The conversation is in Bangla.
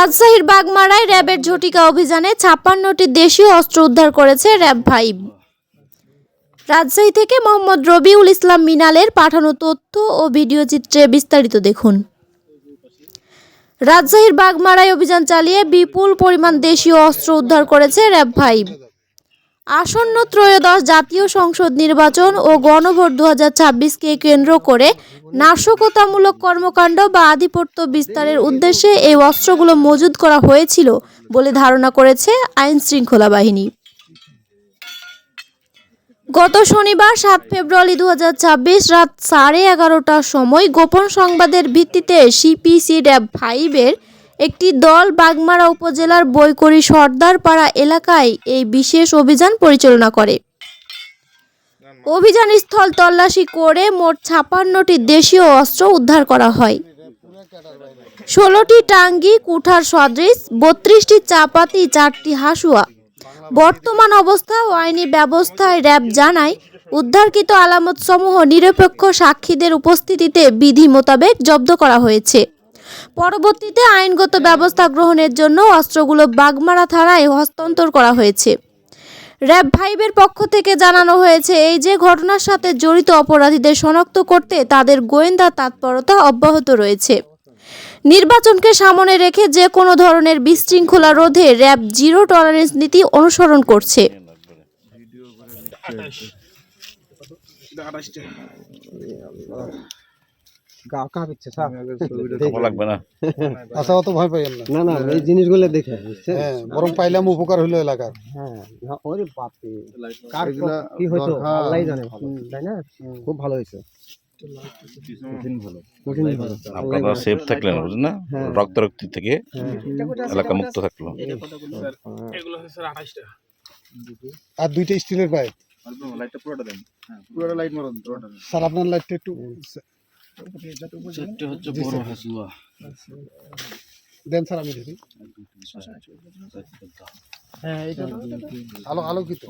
রাজশাহীর বাগমারায় র্যাবের ঝটিকা অভিযানে ছাপ্পান্নটি দেশীয় অস্ত্র উদ্ধার করেছে র্যাব ফাইভ রাজশাহী থেকে মোহাম্মদ রবিউল ইসলাম মিনালের পাঠানো তথ্য ও ভিডিও চিত্রে বিস্তারিত দেখুন। রাজশাহীর বাগমারায় অভিযান চালিয়ে বিপুল পরিমাণ দেশীয় অস্ত্র উদ্ধার করেছে র্যাব ফাইভ আসন্ন ত্রয়োদশ জাতীয় সংসদ নির্বাচন ও গণভোট দু হাজার ছাব্বিশ কে কেন্দ্র করে নাশকতামূলক কর্মকাণ্ড বা আধিপত্য বিস্তারের উদ্দেশ্যে এই অস্ত্রগুলো মজুদ করা হয়েছিল বলে ধারণা করেছে আইন শৃঙ্খলা বাহিনী। গত শনিবার সাত ফেব্রুয়ারি দু হাজার ছাব্বিশ রাত সাড়ে এগারোটার সময় গোপন সংবাদের ভিত্তিতে সিপিসি ড্যাব ফাইভের একটি দল বাগমারা উপজেলার বৈকরি সর্দারপাড়া এলাকায় এই বিশেষ অভিযান পরিচালনা করে। অভিযান স্থল তল্লাশি করে মোট ছাপান্নটি দেশীয় অস্ত্র উদ্ধার করা হয়। ষোলোটি টাঙ্গি, কুঠার সদৃশ, বত্রিশটি চাপাতি, চারটি হাসুয়া। বর্তমান অবস্থা ও আইনি ব্যবস্থায় র্যাব জানায়, উদ্ধারকৃত আলামত সমূহ নিরপেক্ষ সাক্ষীদের উপস্থিতিতে বিধি মোতাবেক জব্দ করা হয়েছে। পরবর্তীতে আইনগত ব্যবস্থা গ্রহণের জন্য অস্ত্রগুলো বাগমারা থানায় হস্তান্তর করা হয়েছে। র্যাব ফাইভের পক্ষ থেকে জানানো হয়েছে, এই যে ঘটনার সাথে জড়িত অপরাধীদের শনাক্ত করতে তাদের গোয়েন্দা তৎপরতা অব্যাহত রয়েছে। নির্বাচনকে সামনে রেখে যে কোনো ধরনের বিশৃঙ্খলা রোধে র্যাব জিরো টলারেন্স নীতি অনুসরণ করছে। গা কাঁপিচ্ছে সাপ লাগবে না। আশা অত ভয় পাইয়েন না। না না এই জিনিসগুলো দেখে হ্যাঁ বরং পাইলাম উপকার হইল এলাকার। হ্যাঁ না, ওরে বাপরে। কার কি হয়তো আল্লাহই জানে। ভালো তাই না? খুব ভালো হয়েছে। আপনারা সেফ থাকলেন বুঝলেন না? রক্ত রক্তি থেকে এলাকা মুক্ত থাকল। আর দুইটা স্টিলের পাইপ। লাইট স্যার আপনার লাইটটা একটু দেন স্যার আমি দেখি। হ্যাঁ এটা আলো আলোকিত।